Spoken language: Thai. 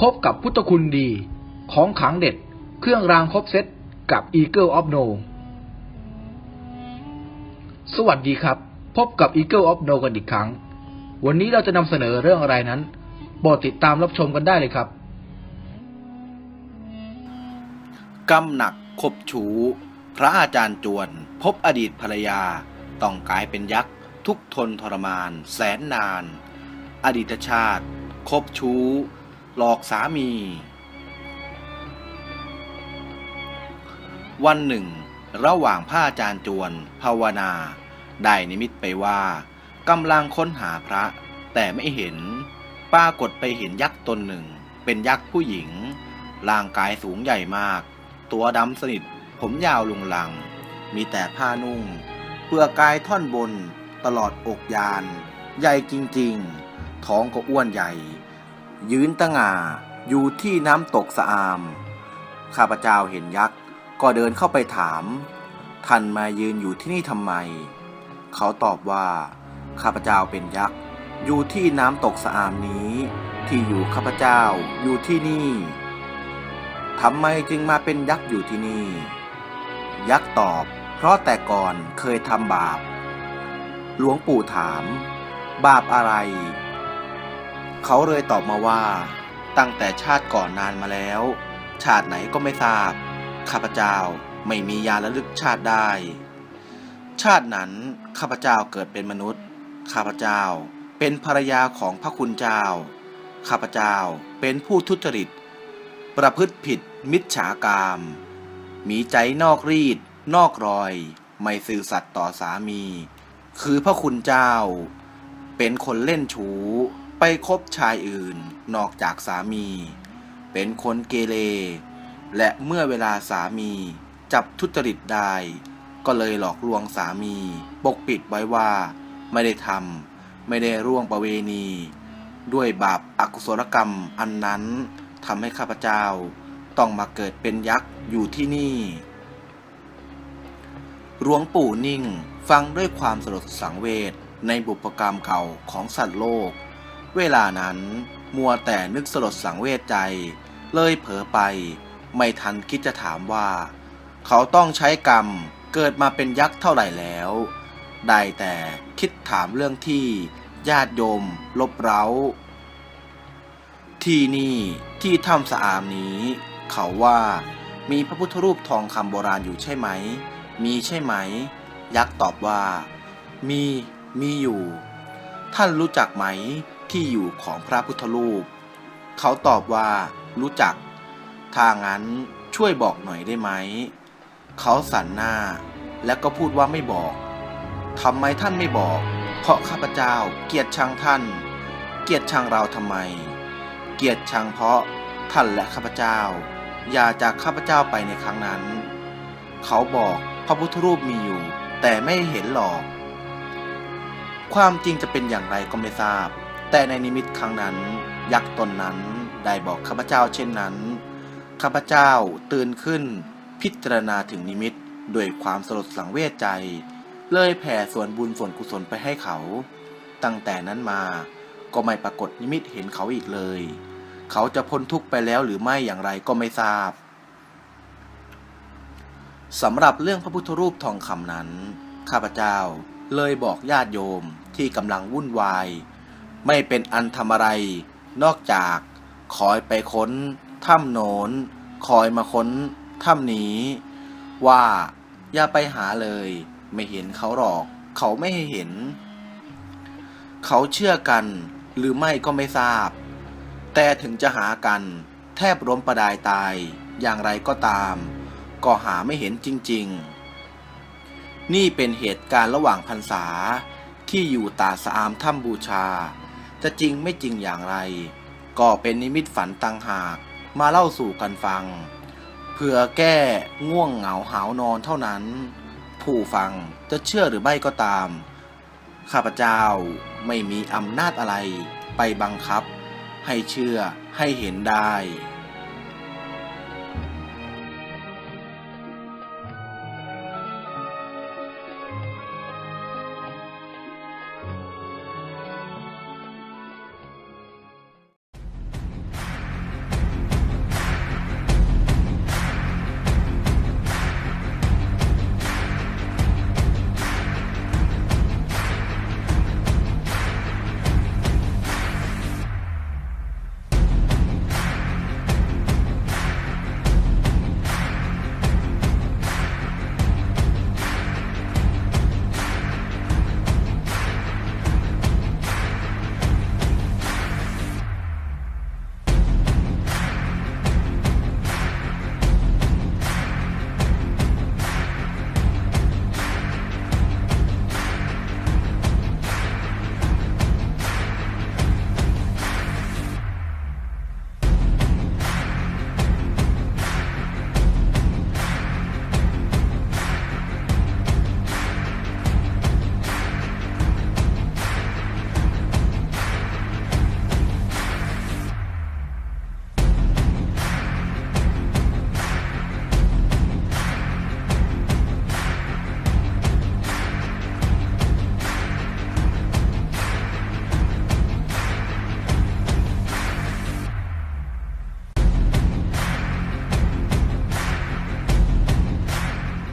พบกับพุทธคุณดี ของขังเด็ด เครื่องรางครบเซตกับ Eagle of No สวัสดีครับ พบกับ Eagle of No กันอีกครั้ง วันนี้เราจะนำเสนอเรื่องอะไรนั้นโปรดติดตามรับชมกันได้เลยครับกำหนักคบชู้พระอาจารย์จวน พบอดีตภรรยา ต้องกลายเป็นยักษ์ ทุกทนทรมาน แสนนาน อดีตชาติ คบชู้ หลอกสามี วันหนึ่ง ระหว่างพระอาจารย์จวน ภาวนา ได้นิมิตไปว่ากำลังค้นหาพระ แต่ไม่เห็น ปรากฏไปเห็นยักษ์ตนหนึ่ง เป็นยักษ์ผู้หญิง ร่างกายสูงใหญ่มาก ตัวดำสนิท ผมยาวลุงลัง มีแต่ผ้านุ่ง เปลือกกายท่อนบน ตลอดอกยาน ใหญ่จริง ๆ ท้องก็อ้วนใหญ่ ยืนตะง่าอยู่ที่น้ำตกสะอาม ข้าพเจ้าเห็นยักษ์ก็เดินเข้าไปถาม ท่านมายืนอยู่ที่นี่ทำไม เขาตอบว่า ข้าพเจ้าเป็นยักษ์อยู่ที่น้ำตกสะอามนี้ ที่อยู่ข้าพเจ้าอยู่ที่นี่ทำไมจึงมาเป็นยักษ์อยู่ที่นี่ ยักษ์ตอบ เพราะแต่ก่อนเคยทำบาป หลวงปู่ถาม บาปอะไร เขาเลยตอบมาว่า ตั้งแต่ชาติก่อนนานมาแล้ว ชาติไหนก็ไม่ทราบ ข้าพเจ้าไม่มียาระลึกชาติได้ ชาตินั้นข้าพเจ้าเกิดเป็นมนุษย์ ข้าพเจ้าเป็นภรรยาของพระคุณเจ้า ข้าพเจ้าเป็นผู้ทุจริต ประพฤติผิดมิจฉากามมีใจนอกรีด นอกรอย ไม่ซื่อสัตย์ต่อสามี คือพระคุณเจ้า เป็นคนเล่นชู้ ไปคบชายอื่นนอกจากสามี เป็นคนเกเร และเมื่อเวลาสามีจับทุจริตได้ ก็เลยหลอกลวงสามี ปกปิดไว้ว่า ไม่ได้ทำไม่ได้ร่วงประเวณี ด้วยบาปอากุศลกรรมอันนั้นทำให้ข้าพเจ้าต้องมาเกิดเป็นยักษ์อยู่ที่นี่ หลวงปู่นิ่งฟังด้วยความสลดสังเวชในบุพกรรมเก่าของสัตว์โลก เวลานั้นมัวแต่นึกสลดสังเวชใจ เลยเผลอไป ไม่ทันคิดจะถามว่า เขาต้องใช้กรรมเกิดมาเป็นยักษ์เท่าไหร่แล้ว ได้แต่คิดถามเรื่องที่ญาติโยม ลบเร้า ที่นี่ที่ถ้ำสะอามนี้ เขาว่ามีพระพุทธรูปทองคำโบราณอยู่ใช่ไหม มีใช่ไหม ยักษ์ตอบว่า มี มีอยู่ ท่านรู้จักไหม ที่อยู่ของพระพุทธรูป เขาตอบว่ารู้จักถ้างั้นช่วยบอกหน่อยได้ไหม เขาสันหน้าแล้วก็พูดว่าไม่บอก ทำไมท่านไม่บอก เพราะข้าพเจ้าเกลียดชังท่าน เกลียดชังเราทำไม เกลียดชังเพราะท่านและข้าพเจ้า อย่าจากข้าพเจ้าไปในครั้งนั้น เขาบอกพระพุทธรูปมีอยู่ แต่ไม่เห็นหรอก ความจริงจะเป็นอย่างไรก็ไม่ทราบ แต่ในนิมิตครั้งนั้น ยักษ์ตนนั้นได้บอกข้าพเจ้าเช่นนั้น ข้าพเจ้าตื่นขึ้น พิจารณาถึงนิมิตด้วยความสลดสังเวชใจ เลยแผ่ส่วนบุญส่วนกุศลไปให้เขา ตั้งแต่นั้นมาก็ไม่ปรากฏนิมิตเห็นเขาอีกเลย เขาจะพ้นทุกข์ไปแล้วหรือไม่อย่างไรก็ไม่ทราบสำหรับเรื่องพระพุทธรูปทองคำนั้น ข้าพเจ้าเลยบอกญาติโยมที่กำลังวุ่นวาย ไม่เป็นอันทำอะไร นอกจากคอยไปค้นถ้ำโนนคอยมาค้นถ้ำนี้ ว่าอย่าไปหาเลย ไม่เห็นเขาหรอก เขาไม่ให้เห็น เขาเชื่อกันหรือไม่ก็ไม่ทราบ แต่ถึงจะหากันแทบล้มประดายตายอย่างไรก็ตาม ก็หาไม่เห็นจริง ๆ นี่เป็นเหตุการณ์ระหว่างพรรษาที่อยู่ตาสะอามถ้ำบูชา จะจริงไม่จริงอย่างไร ก็เป็นนิมิตฝันต่างหากมาเล่าสู่กันฟัง เพื่อแก้ง่วงเหงาหาวนอนเท่านั้น ผู้ฟังจะเชื่อหรือไม่ก็ตาม ข้าพเจ้าไม่มีอำนาจอะไรไปบังคับ ให้เชื่อให้เห็นได้